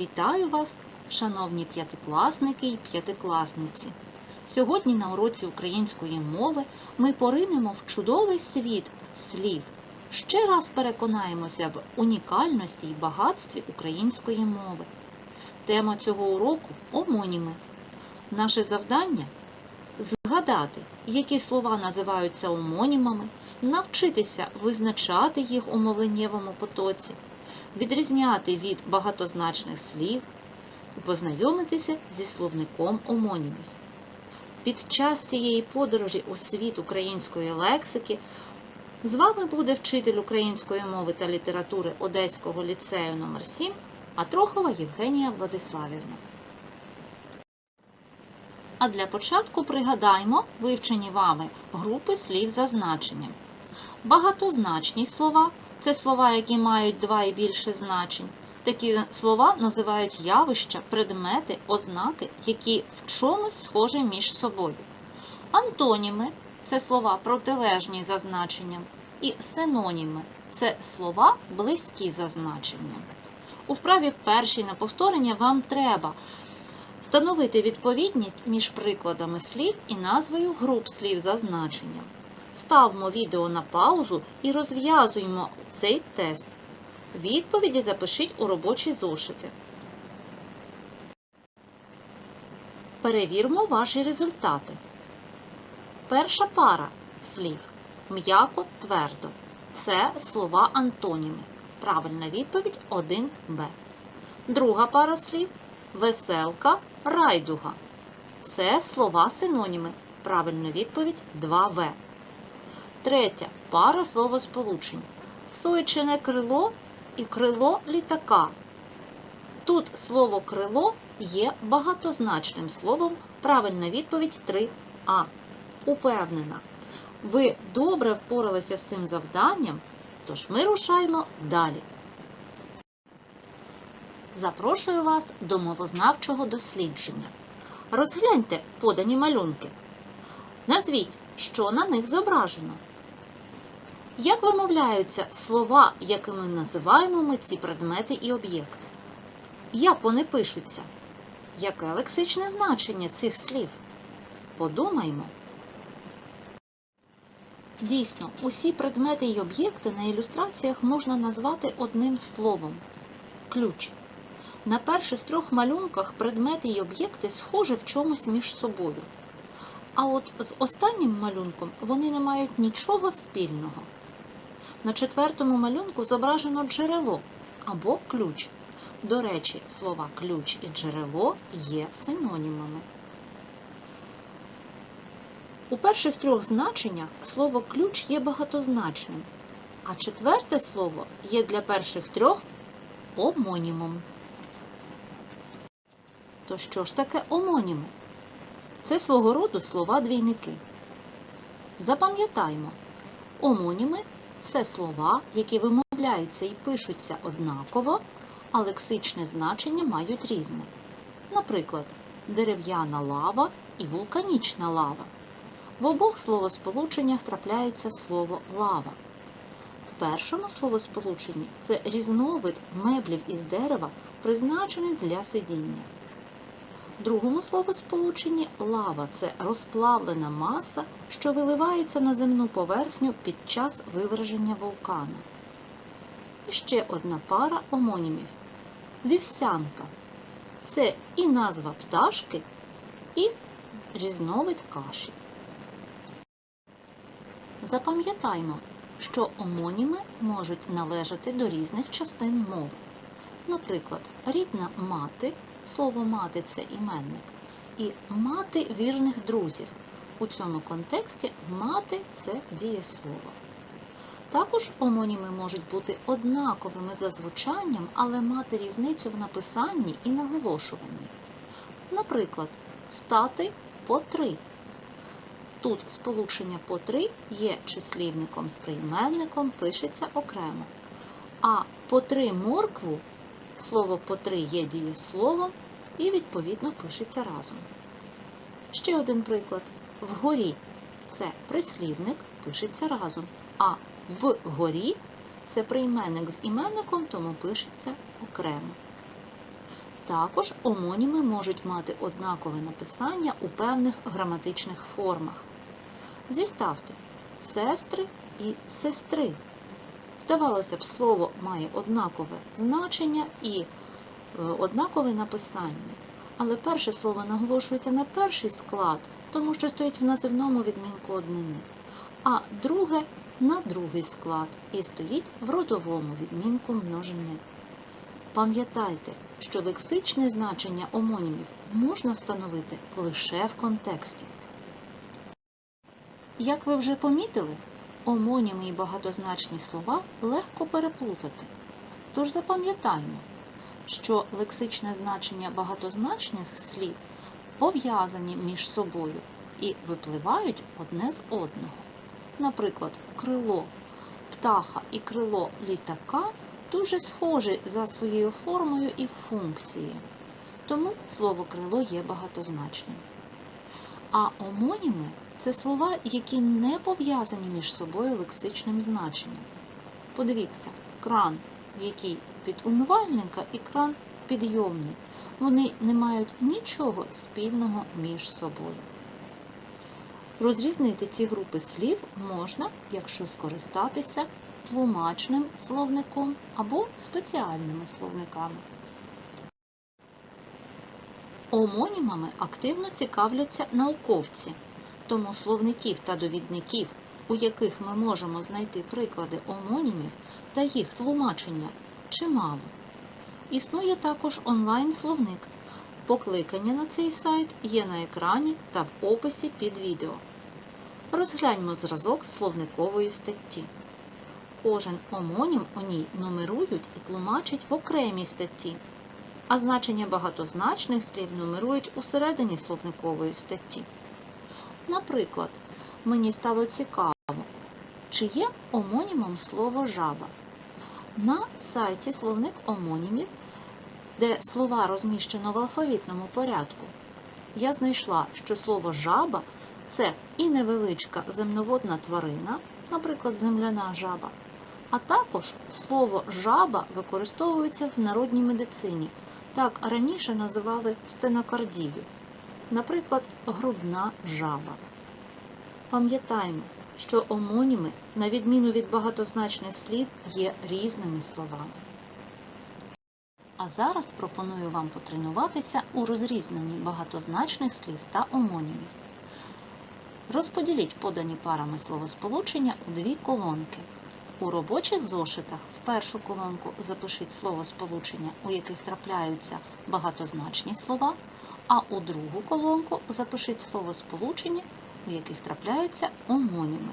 Вітаю вас, шановні п'ятикласники і п'ятикласниці! Сьогодні на уроці української мови ми поринемо в чудовий світ слів. Ще раз переконаємося в унікальності і багатстві української мови. Тема цього уроку омоніми. Наше завдання згадати, які слова називаються омонімами, навчитися визначати їх у мовленнєвому потоці, відрізняти від багатозначних слів і познайомитися зі словником омонімів. Під час цієї подорожі у світ української лексики з вами буде вчитель української мови та літератури Одеського ліцею номер 7 Атрохова Євгенія Владиславівна. А для початку пригадаймо вивчені вами групи слів за значенням. Багатозначні слова це слова, які мають два і більше значень. Такі слова називають явища, предмети, ознаки, які в чомусь схожі між собою. Антоніми це слова протилежні за значенням, і синоніми це слова близькі за значенням. У вправі першій на повторення вам треба встановити відповідність між прикладами слів і назвою груп слів за значенням. Ставмо відео на паузу і розв'язуємо цей тест. Відповіді запишіть у робочі зошити. Перевірмо ваші результати. Перша пара слів м'яко твердо. Це слова антоніми. Правильна відповідь 1Б. Друга пара слів веселка, райдуга. Це слова синоніми. Правильна відповідь 2В. Третя пара словосполучень. Сойчине крило і крило літака. Тут слово крило є багатозначним словом. Правильна відповідь 3А. Упевнена. Ви добре впоралися з цим завданням, тож ми рушаємо далі. Запрошую вас до мовознавчого дослідження. Розгляньте подані малюнки. Назвіть, що на них зображено. Як вимовляються слова, якими називаємо ми ці предмети і об'єкти? Як вони пишуться? Яке лексичне значення цих слів? Подумаймо. Дійсно, усі предмети і об'єкти на ілюстраціях можна назвати одним словом ключ. На перших трьох малюнках предмети і об'єкти схожі в чомусь між собою. А от з останнім малюнком вони не мають нічого спільного. На четвертому малюнку зображено джерело або ключ. До речі, слова ключ і джерело є синонімами. У перших трьох значеннях слово ключ є багатозначним, а четверте слово є для перших трьох омонімом. То що ж таке омоніми? Це свого роду слова-двійники. Запам'ятаймо, омоніми це слова, які вимовляються і пишуться однаково, а лексичне значення мають різне. Наприклад, дерев'яна лава і вулканічна лава. В обох словосполученнях трапляється слово лава. В першому словосполученні це різновид меблів із дерева, призначених для сидіння. В другому словосполученні лава це розплавлена маса, що виливається на земну поверхню під час виверження вулкана. І ще одна пара омонімів. Вівсянка це і назва пташки, і різновид каші. Запам'ятаймо, що омоніми можуть належати до різних частин мови. Наприклад, рідна мати, слово мати це іменник, і мати вірних друзів. У цьому контексті мати це дієслово. Також омоніми можуть бути однаковими за звучанням, але мати різницю в написанні і наголошуванні. Наприклад, стати по три. Тут сполучення по три є числівником з прийменником, пишеться окремо. А по три моркву слово по три є дієсловом і, відповідно, пишеться разом. Ще один приклад. Вгорі це прислівник, пишеться разом. А вгорі це прийменник з іменником, тому пишеться окремо. Також омоніми можуть мати однакове написання у певних граматичних формах. Зіставте сестри і сестри. Здавалося б, слово має однакове значення і е, однакове написання. Але перше слово наголошується на перший склад, тому що стоїть в називному відмінку однини, а друге на другий склад і стоїть в родовому відмінку множини. Пам'ятайте, що лексичне значення омонімів можна встановити лише в контексті. Як ви вже помітили, омоніми і багатозначні слова легко переплутати. Тож запам'ятаймо, що лексичне значення багатозначних слів пов'язані між собою і випливають одне з одного. Наприклад, крило птаха і крило літака дуже схожі за своєю формою і функцією. Тому слово крило є багатозначним. А омоніми це слова, які не пов'язані між собою лексичним значенням. Подивіться, кран, який від умивальника, і кран підйомний. Вони не мають нічого спільного між собою. Розрізнити ці групи слів можна, якщо скористатися тлумачним словником або спеціальними словниками. Омонімами активно цікавляться науковці, тому словників та довідників, у яких ми можемо знайти приклади омонімів та їх тлумачення, чимало. Існує також онлайн-словник. Покликання на цей сайт є на екрані та в описі під відео. Розгляньмо зразок словникової статті. Кожен омонім у ній нумерують і тлумачать в окремій статті, а значення багатозначних слів нумерують усередині словникової статті. Наприклад, мені стало цікаво, чи є омонімом слово жаба. На сайті словник омонімів, де слова розміщено в алфавітному порядку, я знайшла, що слово жаба це і невеличка земноводна тварина, наприклад, земляна жаба, а також слово жаба використовується в народній медицині. Так раніше називали стенокардію, наприклад, грудна жаба. Пам'ятаємо, що омоніми, на відміну від багатозначних слів, є різними словами. А зараз пропоную вам потренуватися у розрізненні багатозначних слів та омонімів. Розподіліть подані парами словосполучення у дві колонки. У робочих зошитах в першу колонку запишіть словосполучення, у яких трапляються багатозначні слова, а у другу колонку запишіть словосполучення, у яких трапляються омоніми.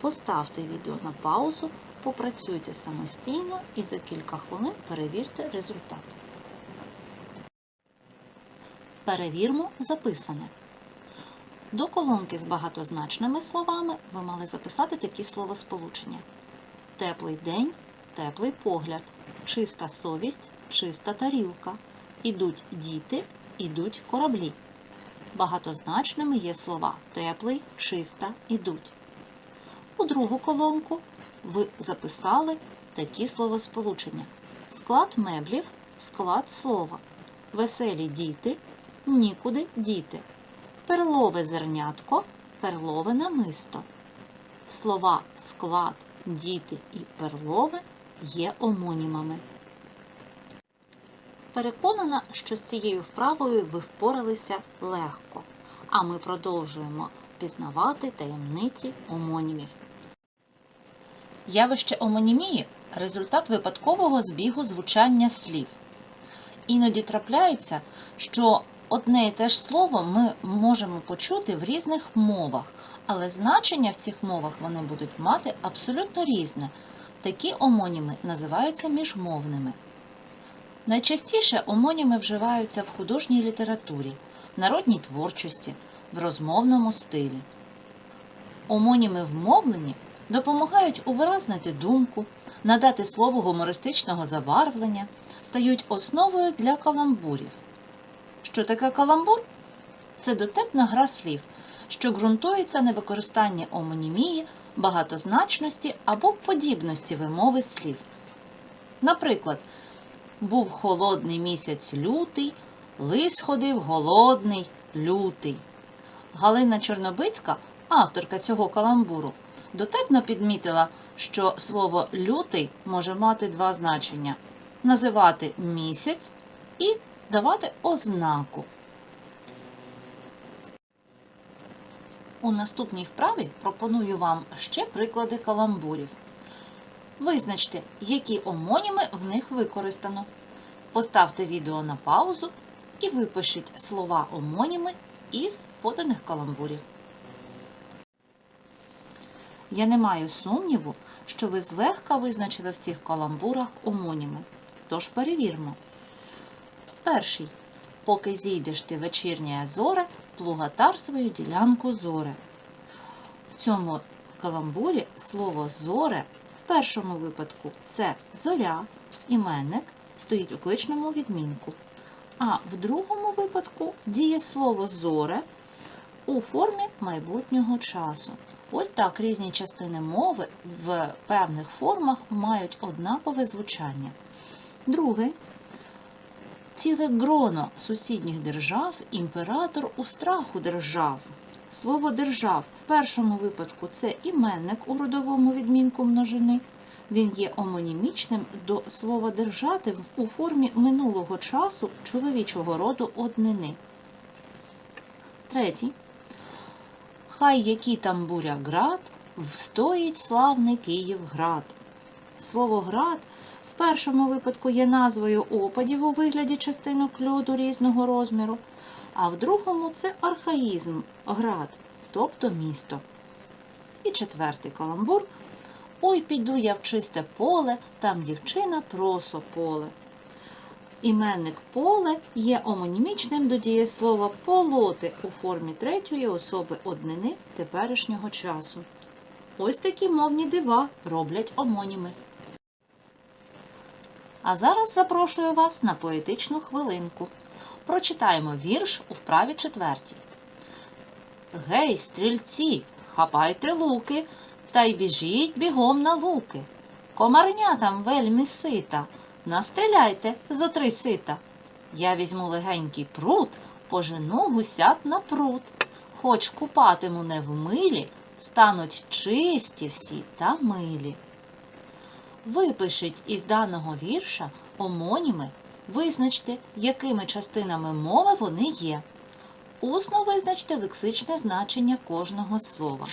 Поставте відео на паузу, попрацюйте самостійно і за кілька хвилин перевірте результат. Перевірмо записане. До колонки з багатозначними словами ви мали записати такі словосполучення: теплий день, теплий погляд, чиста совість, чиста тарілка. Ідуть діти, ідуть кораблі. Багатозначними є слова теплий, чиста, ідуть. У другу колонку ви записали такі словосполучення: склад меблів, склад слова, веселі діти, нікуди діти, перлове зернятко, перлове намисто. Слова склад, діти і перлове є омонімами. Переконана, що з цією вправою ви впоралися легко, а ми продовжуємо пізнавати таємниці омонімів. Явище омонімії результат випадкового збігу звучання слів. Іноді трапляється, що одне і те ж слово ми можемо почути в різних мовах, але значення в цих мовах вони будуть мати абсолютно різне. Такі омоніми називаються міжмовними. Найчастіше омоніми вживаються в художній літературі, народній творчості, в розмовному стилі. Омоніми в мовленні допомагають увиразнити думку, надати слову гумористичного забарвлення, стають основою для каламбурів. Що таке каламбур? Це дотепна гра слів, що ґрунтується на використанні омонімії, багатозначності або подібності вимови слів. Наприклад, був холодний місяць лютий, лис ходив голодний, лютий. Галина Чорнобицька, авторка цього каламбуру, дотепно підмітила, що слово лютий може мати два значення: називати місяць і давати ознаку. У наступній вправі пропоную вам ще приклади каламбурів. Визначте, які омоніми в них використано. Поставте відео на паузу і випишіть слова омоніми із поданих каламбурів. Я не маю сумніву, що ви злегка визначили в цих каламбурах омоніми. Тож перевірмо. Перший. Поки зійдеш ти вечірняє зоре, плугатар свою ділянку зоре. В цьому каламбурі слово зоре в першому випадку це зоря, іменник стоїть у кличному відмінку. А в другому випадку діє слово зоре у формі майбутнього часу. Ось так різні частини мови в певних формах мають однакове звучання. Другий ціле гроно сусідніх держав імператор у страху держав. Слово держав в першому випадку це іменник у родовому відмінку множини. Він є омонімічним до слова держати у формі минулого часу чоловічого роду однини. Третій. Хай які там буря град, встоїть славний Київград. Слово град в першому випадку є назвою опадів у вигляді частинок льоду різного розміру, а в другому це архаїзм град, тобто місто. І четвертий каламбур. Ой, піду я в чисте поле, там дівчина просо поле. Іменник поле є омонімічним до дієслова полоти у формі третьої особи однини теперішнього часу. Ось такі мовні дива роблять омоніми. А зараз запрошую вас на поетичну хвилинку. Прочитаємо вірш у вправі четвертій. Гей, стрільці, хапайте луки, та й біжіть бігом на луки. Комарня там вельми сита, настріляйте зо три сита. Я візьму легенький прут, пожену гусят на прут. Хоч купатиму не в милі, стануть чисті всі та милі. Випишіть із даного вірша омоніми, визначте, якими частинами мови вони є. Усно визначте лексичне значення кожного слова.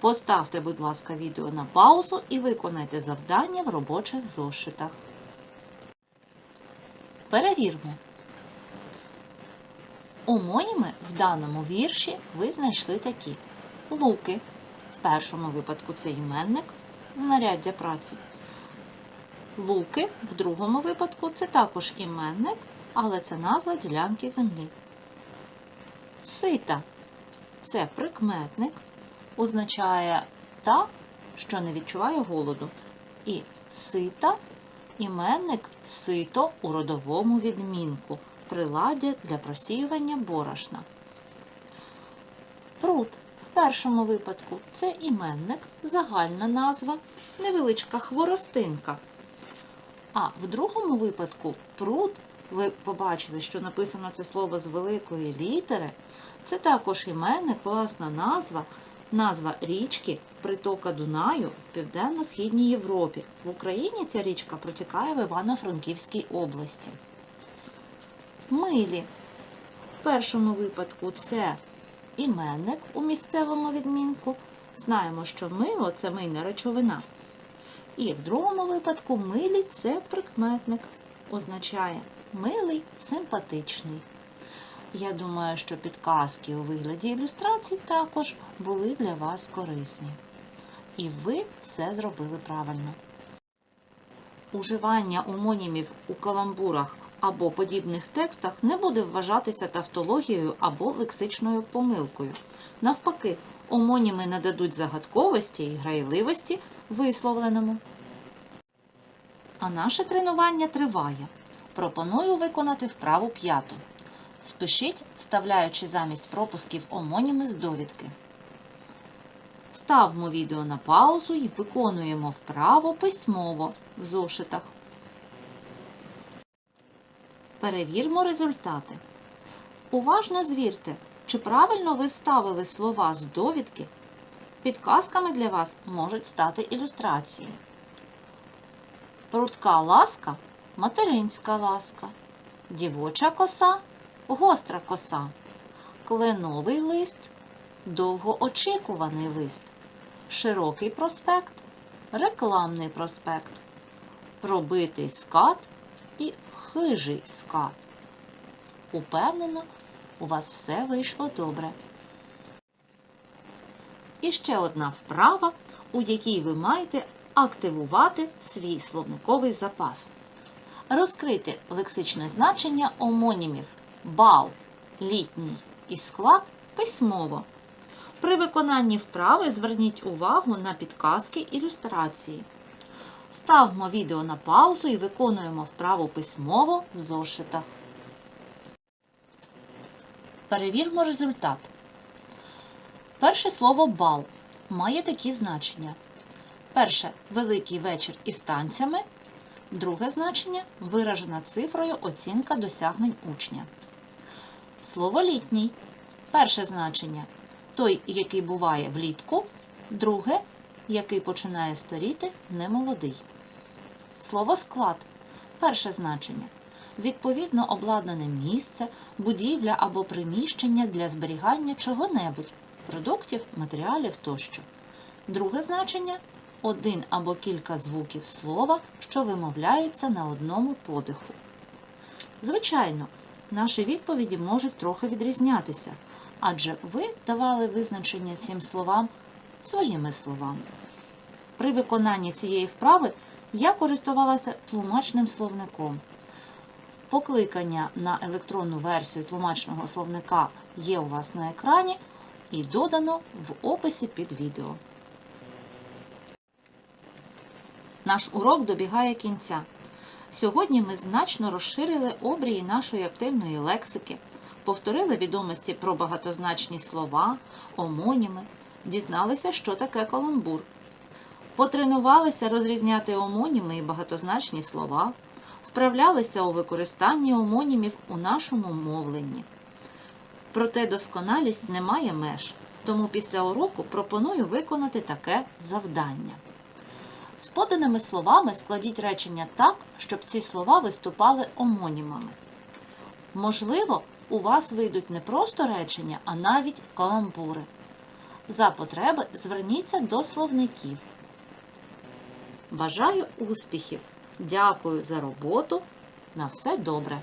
Поставте, будь ласка, відео на паузу і виконайте завдання в робочих зошитах. Перевірмо. Омоніми в даному вірші ви знайшли такі: луки. В першому випадку це іменник, знаряддя праці. Луки в другому випадку це також іменник, але це назва ділянки землі. Сита це прикметник, означає та, що не відчуває голоду. І сита іменник сито у родовому відмінку, приладдя для просіювання борошна. Прут в першому випадку це іменник, загальна назва, невеличка хворостинка. А в другому випадку пруд, ви побачили, що написано це слово з великої літери, це також іменник, власна назва, назва річки, притока Дунаю в південно-східній Європі. В Україні ця річка протікає в Івано-Франківській області. Милі. В першому випадку це іменник у місцевому відмінку. Знаємо, що мило це мийна речовина. І в другому випадку милі це прикметник. Означає милий, симпатичний. Я думаю, що підказки у вигляді ілюстрацій також були для вас корисні. І ви все зробили правильно. Уживання омонімів у каламбурах або подібних текстах не буде вважатися тавтологією або лексичною помилкою. Навпаки, омоніми нададуть загадковості і грайливості висловленому. А наше тренування триває. Пропоную виконати вправу п'яту. Спишіть, вставляючи замість пропусків омоніми з довідки. Ставмо відео на паузу і виконуємо вправо письмово в зошитах. Перевірмо результати. Уважно звірте, чи правильно ви вставили слова з довідки. Підказками для вас можуть стати ілюстрації. Прудка ласка материнська ласка. Дівоча коса гостра коса. Кленовий лист довгоочікуваний лист. Широкий проспект рекламний проспект. Пробитий скат і хижий скат. Упевнено, у вас все вийшло добре. І ще одна вправа, у якій ви маєте активувати свій словниковий запас. Розкрити лексичне значення омонімів бал, літній і склад письмово. При виконанні вправи зверніть увагу на підказки ілюстрації. Ставмо відео на паузу і виконуємо вправу письмово в зошитах. Перевірмо результат. Перше слово бал має такі значення. Перше великий вечір із танцями. Друге значення виражена цифрою оцінка досягнень учня. Слово літній. Перше значення той, який буває влітку. Друге, який починає старіти, немолодий. Слово склад. Перше значення. Відповідно обладнане місце, будівля або приміщення для зберігання чого-небудь, продуктів, матеріалів тощо. Друге значення один або кілька звуків слова, що вимовляються на одному подиху. Звичайно, наші відповіді можуть трохи відрізнятися, адже ви давали визначення цим словам своїми словами. При виконанні цієї вправи я користувалася тлумачним словником. Покликання на електронну версію тлумачного словника є у вас на екрані і додано в описі під відео. Наш урок добігає кінця. Сьогодні ми значно розширили обрії нашої активної лексики, повторили відомості про багатозначні слова, омоніми, дізналися, що таке каламбур. Потренувалися розрізняти омоніми і багатозначні слова, вправлялися у використанні омонімів у нашому мовленні. Проте досконалість не має меж, тому після уроку пропоную виконати таке завдання. З поданими словами складіть речення так, щоб ці слова виступали омонімами. Можливо, у вас вийдуть не просто речення, а навіть каламбури. За потреби зверніться до словників. Бажаю успіхів! Дякую за роботу! На все добре!